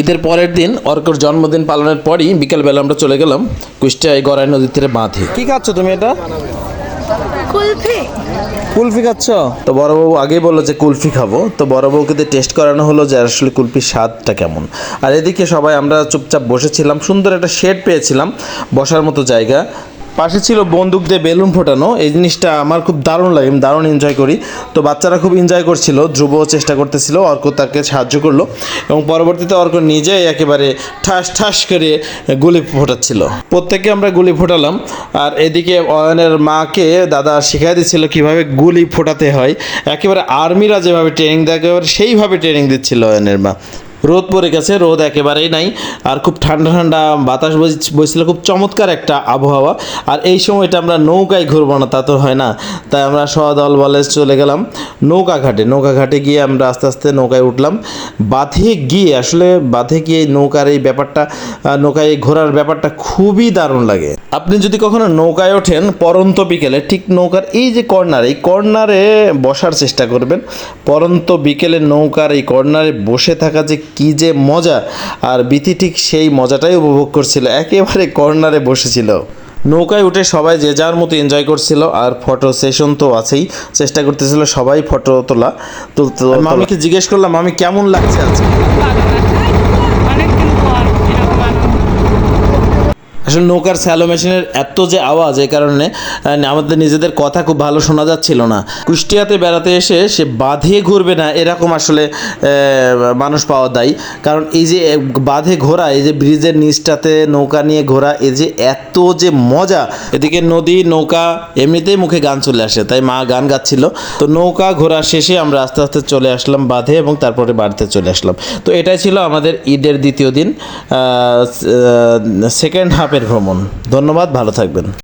ঈদের পরের দিন অর্কর জন্মদিন পালনের পরই বিকেলবেলা আমরা চলে গেলাম কুষ্টিয়ায় গড়াই নদীর তীরে বাঁধে। কি খাচ্ছ তুমি এটা? কুলফি। কুলফি খাচ্ছ? তো বড়বাবু আগেই বলল যে কুলফি খাব। তো বড়বাবুকে দিয়ে টেস্ট করানো হলো যে আসলে কুলফির স্বাদটা কেমন। আর এদিকে সবাই আমরা চুপচাপ বসেছিলাম। সুন্দর একটা শেড পেয়েছিলাম। বসার মতো জায়গা। পাশে ছিল বন্দুক দিয়ে বেলুন ফোটানো। এই জিনিসটা আমার খুব দারুণ লাগে, আমি দারুণ এনজয় করি। তো বাচ্চারা খুব এনজয় করছিল, ধ্রুব চেষ্টা করতেছিল, অর্ক তাকে সাহায্য করল এবং পরবর্তীতে অর্ক নিজেই একেবারে ঠাস ঠাস করে গুলি ফোটাচ্ছিল। প্রত্যেকে আমরা গুলি ফোটালাম আর এদিকে অয়নের মাকে দাদা শিখাই দিচ্ছিল কীভাবে গুলি ফোটাতে হয়। একেবারে আর্মিরা যেভাবে ট্রেনিং দেয়, একেবারে সেইভাবে ট্রেনিং দিচ্ছিল অয়নের মা। রোদ পড়ে গেছে, রোদ একেবারেই নাই। আর খুব ঠান্ডা ঠান্ডা বাতাস বইছ- বইছিল, খুব চমৎকার একটা আবহাওয়া। আর এই সময়টা আমরা নৌকায় ঘুরবো না, তা তো হয় না। তাই আমরা সদল বলে চলে গেলাম নৌকা ঘাটে নৌকা ঘাটে গিয়ে আমরা আস্তে আস্তে নৌকায় উঠলাম। বাঁধে গিয়ে, আসলে বাঁধে গিয়ে নৌকার এই ব্যাপারটা নৌকায় ঘোরার ব্যাপারটা খুবই দারুণ লাগে। আপনি যদি কখনো নৌকায় ওঠেন, পরন্ত বিকেলে, ঠিক নৌকার এই যে কর্নার, এই কর্নারে বসার চেষ্টা করবেন। পরন্ত বিকেলে নৌকার এই কর্নারে বসে থাকা যে কি যে মজা। আর বিতি ঠিক সেই মজাটাই উপভোগ করছিল একেবারে কর্নারে বসেছিল। নৌকায় উঠে সবাই যে যার মতো এনজয় করছিল আর ফটো সেশন তো আছেই চেষ্টা করতেছিল সবাই ফটো তোলা তুলতে মামিকে জিজ্ঞেস করলাম আমি কেমন লাগছে আজকে? আসলে নৌকার স্যালো মেশিনের এত যে আওয়াজ এই কারণে আমাদের নিজেদের কথা খুব ভালো শোনা যাচ্ছিল না। কুষ্টিয়াতে বেড়াতে এসে সে বাঁধে ঘুরবে না, এরকম আসলে মানুষ পাওয়া দায়। কারণ এই যে বাঁধে ঘোরা, এই যে ব্রিজের নিচটাতে নৌকা নিয়ে ঘোরা এই যে এত যে মজা। এদিকে নদী, নৌকা, এমনিতেই মুখে গান চলে আসে, তাই মা গান গাচ্ছিল। তো নৌকা ঘোরা শেষে আমরা আস্তে আস্তে চলে আসলাম বাঁধে এবং তারপরে বাড়িতে চলে আসলাম। তো এটাই ছিল আমাদের ঈদের দ্বিতীয় দিন সেকেন্ড হাফের ভ্রমণ ধন্যবাদ ভালো থাকবেন।